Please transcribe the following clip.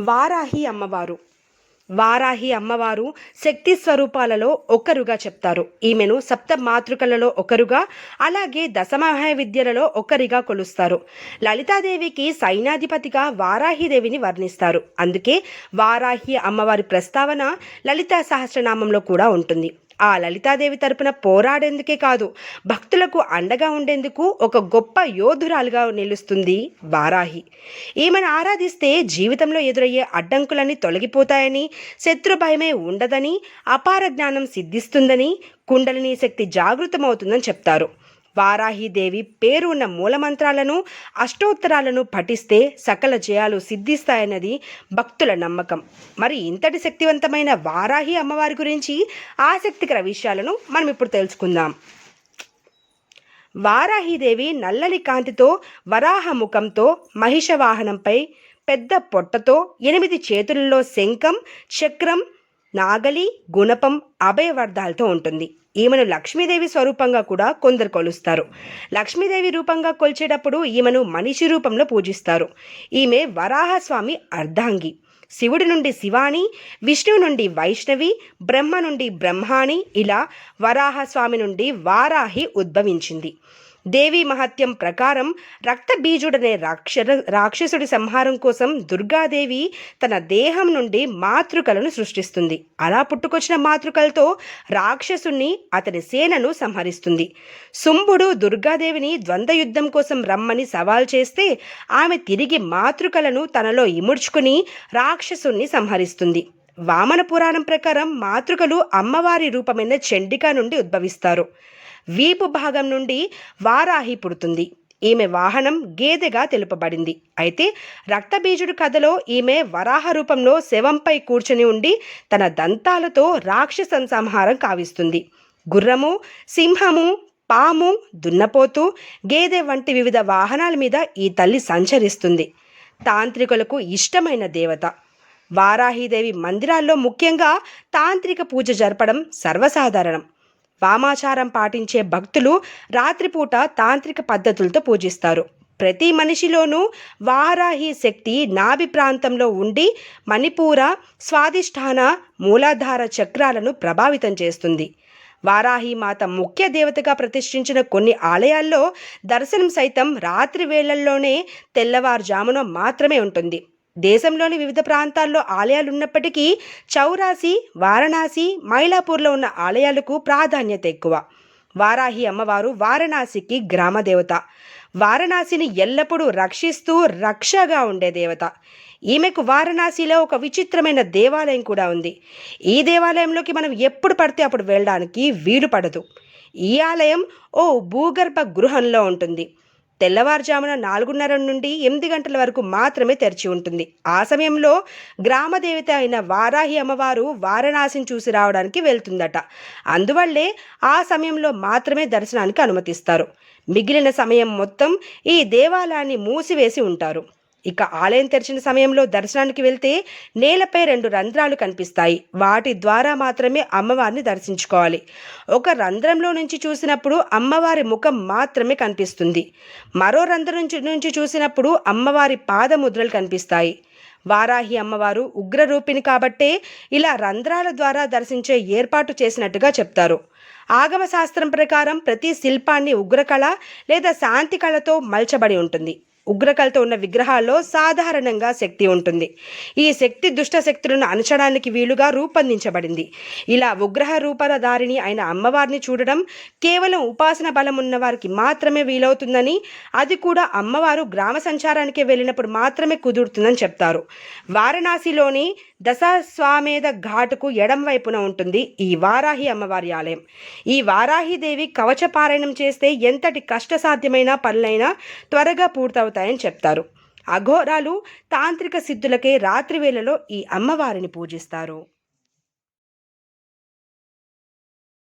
వారాహి అమ్మవారు. వారాహి అమ్మవారు శక్తి స్వరూపాలలో ఒకరుగా చెప్తారు. ఈమెను సప్త మాతృకలలో ఒకరుగా అలాగే దశమహాయ విద్యలలో ఒకరిగా కొలుస్తారు. లలితాదేవికి సైన్యాధిపతిగా వారాహిదేవిని వర్ణిస్తారు. అందుకే వారాహి అమ్మవారి ప్రస్తావన లలితా సహస్రనామంలో కూడా ఉంటుంది. ఆ లలితాదేవి తరపున పోరాడేందుకే కాదు భక్తులకు అండగా ఉండేందుకు ఒక గొప్ప యోధురాలుగా నిలుస్తుంది వారాహి. ఈమెను ఆరాధిస్తే జీవితంలో ఎదురయ్యే అడ్డంకులన్నీ తొలగిపోతాయని శత్రు భయమే ఉండదని అపార జ్ఞానం సిద్ధిస్తుందని కుండలిని శక్తి జాగృతమవుతుందని చెప్తారు. వారాహిదేవి పేరు ఉన్న మూలమంత్రాలను అష్టోత్తరాలను పఠిస్తే సకల జయాలు సిద్ధిస్తాయన్నది భక్తుల నమ్మకం. మరి ఇంతటి శక్తివంతమైన వారాహి అమ్మవారి గురించి ఆసక్తికర విషయాలను మనం ఇప్పుడు తెలుసుకుందాం. వారాహిదేవి నల్లని కాంతితో వరాహ ముఖంతో మహిష వాహనంపై పెద్ద పొట్టతో ఎనిమిది చేతులలో శంఖం చక్రం నాగలి గుణపం అభయవర్ధాలతో ఉంటుంది. ఈమెను లక్ష్మీదేవి స్వరూపంగా కూడా కొందరు కొలుస్తారు. లక్ష్మీదేవి రూపంగా కొలిచేటప్పుడు ఈమెను మనిషి రూపంలో పూజిస్తారు. ఈమె వరాహస్వామి అర్ధాంగి. శివుడి నుండి శివాని విష్ణువు నుండి వైష్ణవి బ్రహ్మ నుండి బ్రహ్మాణి ఇలా వరాహస్వామి నుండి వారాహి ఉద్భవించింది. దేవి మహత్యం ప్రకారం రక్తబీజుడనే రాక్ష రాక్షసుడి సంహారం కోసం దుర్గాదేవి తన దేహం నుండి మాతృకలను సృష్టిస్తుంది. అలా పుట్టుకొచ్చిన మాతృకలతో రాక్షసుని అతని సేనను సంహరిస్తుంది. శుంభుడు దుర్గాదేవిని ద్వంద్వ యుద్ధం కోసం రమ్మని సవాల్ చేస్తే ఆమె తిరిగి మాతృకలను తనలో ఇముడ్చుకుని రాక్షసుని సంహరిస్తుంది. వామన పురాణం ప్రకారం మాతృకలు అమ్మవారి రూపమైన చండిక నుండి ఉద్భవిస్తారు. వీపు భాగం నుండి వారాహి పుడుతుంది. ఈమె వాహనం గేదెగా తెలుపబడింది. అయితే రక్తబీజుడు కథలో ఈమె వరాహ రూపంలో శవంపై కూర్చుని ఉండి తన దంతాలతో రాక్షస సంహారం కావిస్తుంది. గుర్రము సింహము పాము దున్నపోతు గేదె వంటి వివిధ వాహనాల మీద ఈ తల్లి సంచరిస్తుంది. తాంత్రికులకు ఇష్టమైన దేవత. వారాహీదేవి మందిరాల్లో ముఖ్యంగా తాంత్రిక పూజ జరపడం సర్వసాధారణం. వామాచారం పాటించే భక్తులు రాత్రిపూట తాంత్రిక పద్ధతులతో పూజిస్తారు. ప్రతి మనిషిలోనూ వారాహి శక్తి నాభి ప్రాంతంలో ఉండి మణిపూర స్వాదిష్టాన మూలాధార చక్రాలను ప్రభావితం చేస్తుంది. వారాహి మాత ముఖ్య దేవతగా ప్రతిష్ఠించిన కొన్ని ఆలయాల్లో దర్శనం సైతం రాత్రి వేళల్లోనే తెల్లవారుజామున మాత్రమే ఉంటుంది. దేశంలోని వివిధ ప్రాంతాల్లో ఆలయాలు ఉన్నప్పటికీ చౌరాసి వారణాసి మైలాపూర్లో ఉన్న ఆలయాలకు ప్రాధాన్యత ఎక్కువ. వారాహి అమ్మవారు వారణాసికి గ్రామదేవత వారణాసిని ఎల్లప్పుడూ రక్షిస్తూ రక్షగా ఉండే దేవత. ఈమెకు వారణాసిలో ఒక విచిత్రమైన దేవాలయం కూడా ఉంది. ఈ దేవాలయంలోకి మనం ఎప్పుడు పడితే అప్పుడు వెళ్ళడానికి వీలు పడదు. ఈ ఆలయం ఓ భూగర్భ గృహంలో ఉంటుంది. తెల్లవారుజామున నాలుగున్నర నుండి ఎనిమిది గంటల వరకు మాత్రమే తెరిచి ఉంటుంది. ఆ సమయంలో గ్రామదేవత అయిన వారాహి అమ్మవారు వారణాసిని చూసి రావడానికి వెళ్తుందట. అందువల్లే ఆ సమయంలో మాత్రమే దర్శనానికి అనుమతిస్తారు. మిగిలిన సమయం మొత్తం ఈ దేవాలయాన్ని మూసివేసి ఉంటారు. ఇక ఆలయం తెరిచిన సమయంలో దర్శనానికి వెళ్తే నేలపై రెండు రంధ్రాలు కనిపిస్తాయి. వాటి ద్వారా మాత్రమే అమ్మవారిని దర్శించుకోవాలి. ఒక రంధ్రంలో నుంచి చూసినప్పుడు అమ్మవారి ముఖం మాత్రమే కనిపిస్తుంది. మరో రంధ్రం నుంచి నుంచి చూసినప్పుడు అమ్మవారి పాదముద్రలు కనిపిస్తాయి. వారాహి అమ్మవారు ఉగ్రరూపిణి కాబట్టే ఇలా రంధ్రాల ద్వారా దర్శించే ఏర్పాటు చేసినట్టుగా చెప్తారు. ఆగమ శాస్త్రం ప్రకారం ప్రతి శిల్పాన్ని ఉగ్రకళ లేదా శాంతి కళతో మల్చబడి ఉంటుంది. ఉగ్రకలతో ఉన్న విగ్రహాల్లో సాధారణంగా శక్తి ఉంటుంది. ఈ శక్తి దుష్ట శక్తులను అణచడానికి వీలుగా రూపొందించబడింది. ఇలా ఉగ్రహ రూపధారిణి అయిన అమ్మవారిని చూడడం కేవలం ఉపాసన బలం ఉన్న వారికి మాత్రమే వీలవుతుందని అది కూడా అమ్మవారు గ్రామ సంచారానికి వెళ్ళినప్పుడు మాత్రమే కుదురుతుందని చెప్తారు. వారణాసిలోని దశాస్వామేధ ఘాటుకు ఎడం వైపున ఉంటుంది ఈ వారాహి అమ్మవారి ఆలయం. ఈ వారాహిదేవి కవచ పారాయణం చేస్తే ఎంతటి కష్టసాధ్యమైన పనులైనా త్వరగా పూర్తవుతాయని చెప్తారు. అఘోరాలు తాంత్రిక సిద్ధులకే రాత్రి వేళలో ఈ అమ్మవారిని పూజిస్తారు.